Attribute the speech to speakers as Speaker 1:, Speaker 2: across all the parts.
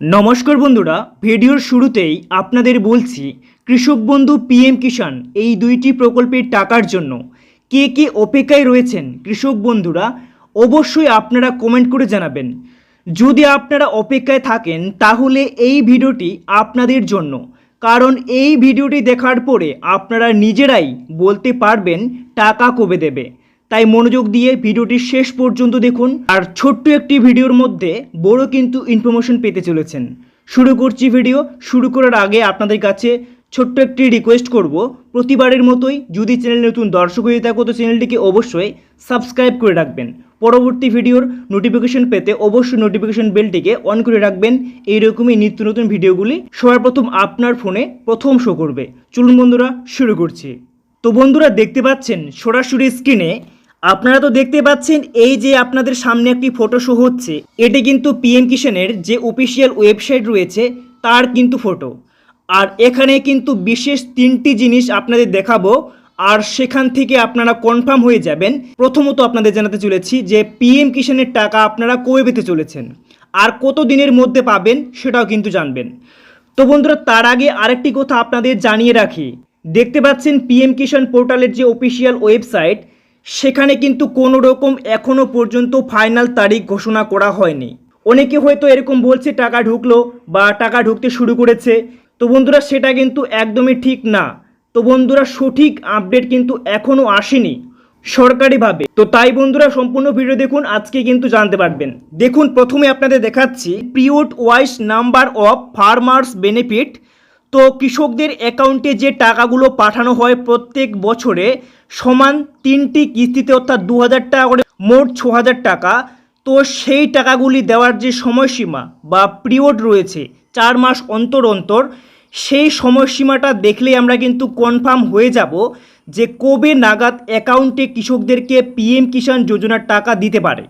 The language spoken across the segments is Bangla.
Speaker 1: নমস্কার বন্ধুরা, ভিডিওর শুরুতেই আপনাদের বলছি, কৃষক বন্ধু পিএম কিষাণ এই দুইটি প্রকল্পের টাকার জন্য কে কে অপেক্ষায় রয়েছেন কৃষক বন্ধুরা অবশ্যই আপনারা কমেন্ট করে জানাবেন। যদি আপনারা অপেক্ষায় থাকেন, তাহলে এই ভিডিওটি আপনাদের জন্য। কারণ এই ভিডিওটি দেখার পরে আপনারা নিজেরাই বলতে পারবেন, টাকা কবে দেবে। তাই মনোযোগ দিয়ে ভিডিওটি শেষ পর্যন্ত দেখুন। আর ছোট্ট একটি ভিডিওর মধ্যে বড় কিন্তু ইনফরমেশন পেতে চলেছেন। শুরু করছি ভিডিও শুরু করার আগে আপনাদের কাছে ছোট্ট একটি রিকোয়েস্ট করব। প্রতিবারের মতোই যদি চ্যানেল নতুন দর্শক হয়ে থাকো, তো চ্যানেলটিকে অবশ্যই সাবস্ক্রাইব করে রাখবেন। পরবর্তী ভিডিওর নোটিফিকেশন পেতে অবশ্যই নোটিফিকেশন বেলটিকে অন করে রাখবেন। এইরকমই নিত্য নতুন ভিডিওগুলি সবার প্রথম আপনার ফোনে প্রথম শো করবে। চলুন বন্ধুরা, শুরু করছি। তো বন্ধুরা, দেখতে পাচ্ছেন, সরাসরি স্ক্রিনে আপনারা তো দেখতে পাচ্ছেন এই যে আপনাদের সামনে একটি ফটো শো হচ্ছে। এটি কিন্তু পিএম কিষানের যে অফিসিয়াল ওয়েবসাইট রয়েছে, তার কিন্তু ফটো আর এখানে কিন্তু বিশেষ তিনটি জিনিস আপনাদের দেখাবো। আর সেখান থেকে আপনারা কনফার্ম হয়ে যাবেন। প্রথমত আপনাদের জানাতে চলেছি যে পিএম কিষানের টাকা আপনারা কবে পেতে চলেছেন? আর কত দিনের মধ্যে পাবেন সেটাও কিন্তু জানবেন। তো বন্ধুরা, তার আগে আরেকটি কথা আপনাদের জানিয়ে রাখি। দেখতে পাচ্ছেন পিএম কিষাণ পোর্টালের যে অফিসিয়াল ওয়েবসাইট সেখানে কিন্তু কোনো রকম এখনও পর্যন্ত ফাইনাল তারিখ ঘোষণা করা হয়নি। অনেকে হয়তো এরকম বলছে, টাকা ঢুকলো বা টাকা ঢুকতে শুরু করেছে। তো বন্ধুরা, সেটা কিন্তু একদমই ঠিক না। তো বন্ধুরা, সঠিক আপডেট কিন্তু এখনও আসেনি সরকারিভাবে। তো তাই বন্ধুরা, সম্পূর্ণ ভিডিও দেখুন, আজকে কিন্তু জানতে পারবেন। দেখুন, প্রথমে আপনাদের দেখাচ্ছি পিওট wise number of farmers benefit তো কৃষকদের অ্যাকাউন্টে যে টাকাগুলো পাঠানো হয় প্রত্যেক বছরে সমান তিনটি কিস্তিতে অর্থাৎ দু হাজার টাকা করে মোট ছ টাকা। তো সেই টাকাগুলি দেওয়ার যে সময়সীমা বা পিরিয়ড রয়েছে, চার মাস অন্তর অন্তর, সেই সময়সীমাটা দেখলেই আমরা কিন্তু কনফার্ম হয়ে যাব যে কবে নাগাদ অ্যাকাউন্টে কৃষকদেরকে পিএম কিষাণ যোজনার টাকা দিতে পারে।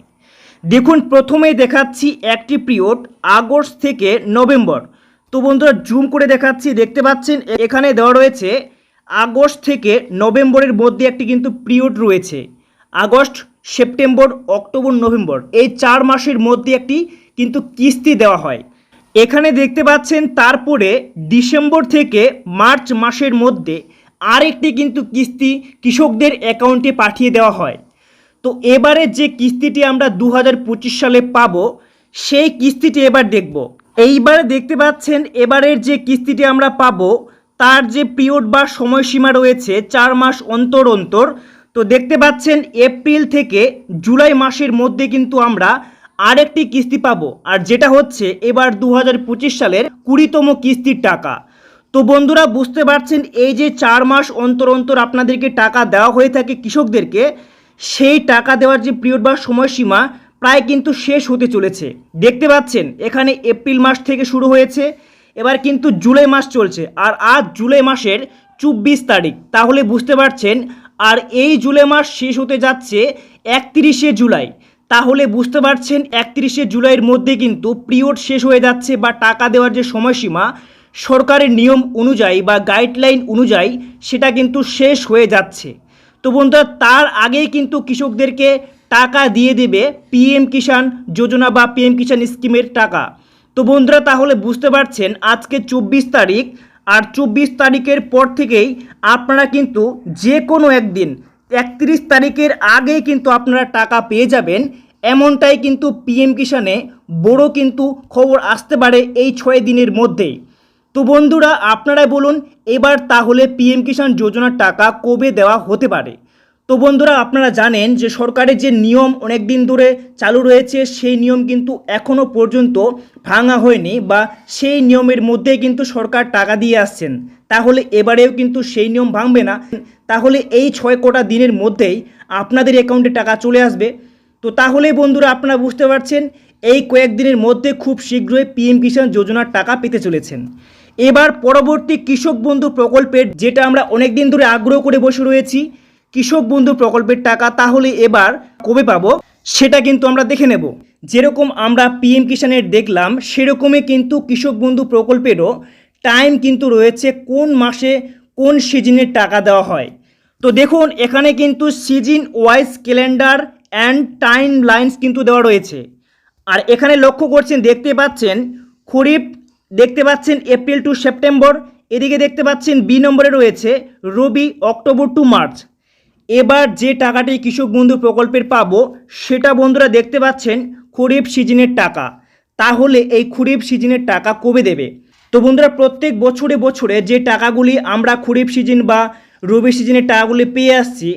Speaker 1: দেখুন প্রথমে দেখাচ্ছি একটি পিরিয়ড, আগস্ট থেকে নভেম্বর। তো বন্ধুরা জুম করে দেখাচ্ছি, দেখতে পাচ্ছেন এখানে দেওয়া রয়েছে আগস্ট থেকে নভেম্বরের মধ্যে একটি কিন্তু পিরিয়ড রয়েছে। আগস্ট, সেপ্টেম্বর, অক্টোবর, নভেম্বর এই চার মাসের মধ্যে একটি কিন্তু কিস্তি দেওয়া হয়। এখানে দেখতে পাচ্ছেন তারপরে ডিসেম্বর থেকে মার্চ মাসের মধ্যে আরেকটি কিন্তু কিস্তি কৃষকদের অ্যাকাউন্টে পাঠিয়ে দেওয়া হয়। তো এবারে যে কিস্তিটি আমরা দু হাজার পঁচিশ সালে পাবো, সেই কিস্তিটি এবার দেখব। এইবার দেখতে পাচ্ছেন এবারের যে কিস্তিটি আমরা পাবো তার যে পিরিয়ড বা সময়সীমা রয়েছে চার মাস অন্তর অন্তর, তো দেখতে পাচ্ছেন এপ্রিল থেকে জুলাই মাসের মধ্যে কিন্তু আমরা আরেকটি কিস্তি পাব। আর যেটা হচ্ছে এবার দু হাজার পঁচিশ সালের কুড়িতম কিস্তির টাকা। তো বন্ধুরা, বুঝতে পারছেন, এই যে চার মাস অন্তর অন্তর আপনাদেরকে টাকা দেওয়া হয়ে থাকে কৃষকদেরকে, সেই টাকা দেওয়ার যে পিরিয়ড বা সময়সীমা প্রায় কিন্তু শেষ হতে চলেছে। দেখতে পাচ্ছেন, এখানে এপ্রিল মাস থেকে শুরু হয়েছে। এবার কিন্তু জুলাই মাস চলছে আর আজ জুলাই মাসের চব্বিশ তারিখ। তাহলে বুঝতে পারছেন, আর এই জুলাই মাস শেষ হতে যাচ্ছে একত্রিশে জুলাই। তাহলে বুঝতে পারছেন, একত্রিশে জুলাইয়ের মধ্যে কিন্তু পিরিয়ড শেষ হয়ে যাচ্ছে বা টাকা দেওয়ার যে সময়সীমা, সরকারের নিয়ম অনুযায়ী বা গাইডলাইন অনুযায়ী সেটা কিন্তু শেষ হয়ে যাচ্ছে। তো বন্ধুরা, তার আগেই কিন্তু কৃষকদেরকে টাকা দিয়ে দেবে পিএম কিষাণ যোজনা বা পিএম কিষাণ স্কিমের টাকা। তো বন্ধুরা, তাহলে বুঝতে পারছেন আজকে চব্বিশ তারিখ, আর চব্বিশ তারিখের পর থেকেই আপনারা কিন্তু যে কোনো একদিন একত্রিশ তারিখের আগেই কিন্তু আপনারা টাকা পেয়ে যাবেন। এমনটাই কিন্তু পিএম কিষাণে বড় কিন্তু খবর আসতে পারে এই ছয় দিনের মধ্যেই তো বন্ধুরা, আপনারাই বলুন, এবার তাহলে পিএম কিষাণ যোজনার টাকা কবে দেওয়া হতে পারে? তো বন্ধুরা, আপনারা জানেন যে সরকারের যে নিয়ম অনেক দিন ধরে চালু রয়েছে, সেই নিয়ম কিন্তু এখনও পর্যন্ত ভাঙা হয়নি বা সেই নিয়মের মধ্যে কিন্তু সরকার টাকা দিয়ে আসছেন। তাহলে এবারেও কিন্তু সেই নিয়ম ভাঙবে না। তাহলে এই ছয় কটা দিনের মধ্যেই আপনাদের অ্যাকাউন্টে টাকা চলে আসবে। তো তাহলে বন্ধুরা, আপনারা বুঝতে পারছেন, এই কয়েকদিনের মধ্যে খুব শীঘ্রই পিএম কিষাণ যোজনার টাকা পেতে চলেছেন। এবার পরবর্তী কৃষক বন্ধু প্রকল্পের, যেটা আমরা অনেক দিন ধরে আগ্রহ করে বসে রয়েছি কৃষক বন্ধু প্রকল্পের টাকা তাহলে এবার কবে পাবো? সেটা কিন্তু আমরা দেখে নেব। যেরকম আমরা পিএম কিষানের দেখলাম, সেরকমই কিন্তু কৃষক বন্ধু প্রকল্পেরও টাইম কিন্তু রয়েছে কোন মাসে কোন সিজনের টাকা দেওয়া হয়। তো দেখুন, এখানে কিন্তু season wise calendar and timelines কিন্তু দেওয়া রয়েছে। আর এখানে লক্ষ্য করছেন, দেখতে পাচ্ছেন, খরিফ দেখতে পাচ্ছেন এপ্রিল টু সেপ্টেম্বর এদিকে দেখতে পাচ্ছেন বি নম্বরে রয়েছে রবি অক্টোবর টু মার্চ এবার যে টাকাটি কৃষক বন্ধু প্রকল্পের পাব, সেটা বন্ধুরা দেখতে পাচ্ছেন খরিফ সিজনের টাকা। তাহলে এই খরিফ সিজনের টাকা কবে দেবে? তো বন্ধুরা, প্রত্যেক বছরে বছরে যে টাকাগুলি আমরা খরিফ সিজন বা রবি সিজনের টাকাগুলি পেয়ে আসছি,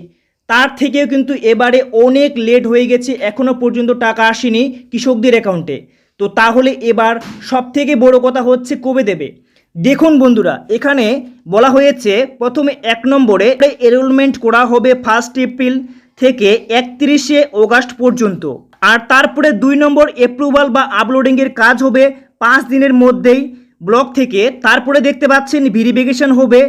Speaker 1: তার থেকেও কিন্তু এবারে অনেক লেট হয়ে গেছে এখনও পর্যন্ত টাকা আসেনি কৃষকদের অ্যাকাউন্টে তো তাহলে এবার সব থেকে বড় কথা হচ্ছে কবে দেবে? দেখুন বন্ধুরা, এখানে বলা হয়েছে প্রথমে এক নম্বরে এনরোলমেন্ট করা হবে ফার্স্ট এপ্রিল থেকে একত্রিশে অগাস্ট পর্যন্ত। আর তারপরে দুই নম্বর অ্যাপ্রুভাল বা আপলোডিংয়ের কাজ হবে পাঁচ দিনের মধ্যেই ব্লক থেকে। তারপরে দেখতে পাচ্ছেন ভেরিফিকেশন হবে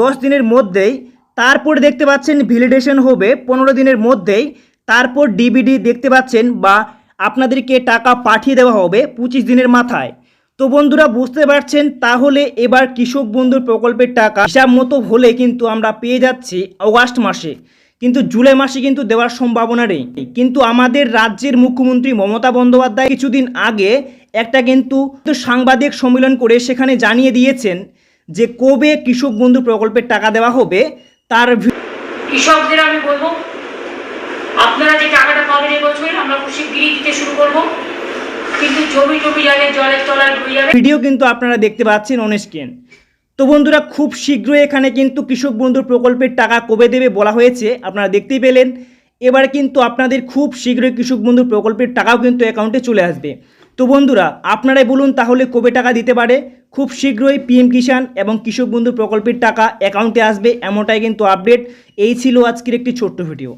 Speaker 1: দশ দিনের মধ্যেই। তারপরে দেখতে পাচ্ছেন ভ্যালিডেশন হবে পনেরো দিনের মধ্যেই। তারপর ডিবিডি দেখতে পাচ্ছেন বা আপনাদেরকে টাকা পাঠিয়ে দেওয়া হবে পঁচিশ দিনের মাথায়। তো বন্ধুরা, বুঝতে পারছেন? তাহলে এবার কৃষক বন্ধুর প্রকল্পের টাকা হিসাব মতো হলে কিন্তু আমরা পেয়ে যাচ্ছি অগাস্ট মাসে। কিন্তু জুলাই মাসে কিন্তু দেওয়ার সম্ভাবনা নেই। কিন্তু আমাদের রাজ্যের মুখ্যমন্ত্রী মমতা বন্দ্যোপাধ্যায় কিছুদিন আগে একটা কিন্তু সাংবাদিক সম্মেলন করে সেখানে জানিয়ে দিয়েছেন যে কবে কৃষক বন্ধু প্রকল্পের টাকা দেওয়া হবে, তার
Speaker 2: কৃষকদের আমি বলব, আপনারা যে টাকাটা পাবেন এবছর আমরা শিগগিরই দিতে শুরু করব। কিন্তু জমি জমি যাবে জলের তলায় ডুবে যাবে।
Speaker 1: ভিডিও কিন্তু আপনারা দেখতে পাচ্ছেন অন স্ক্রিন তো বন্ধুরা, খুব শীঘ্রই এখানে কিন্তু কৃষক বন্ধুর প্রকল্পের টাকা কবে দেবে বলা হয়েছে, আপনারা দেখতেই পেলেন। এবার কিন্তু আপনাদের খুব শীঘ্রই কৃষক বন্ধুর প্রকল্পের টাকাও কিন্তু অ্যাকাউন্টে চলে আসবে। তো বন্ধুরা, আপনারাই বলুন তাহলে কবে টাকা দিতে পারে। খুব শীঘ্রই পিএম কিষাণ এবং কৃষক বন্ধু প্রকল্পের টাকা অ্যাকাউন্টে আসবে, এমনটাই কিন্তু আপডেট এই ছিল আজকের একটি ছোট্ট ভিডিও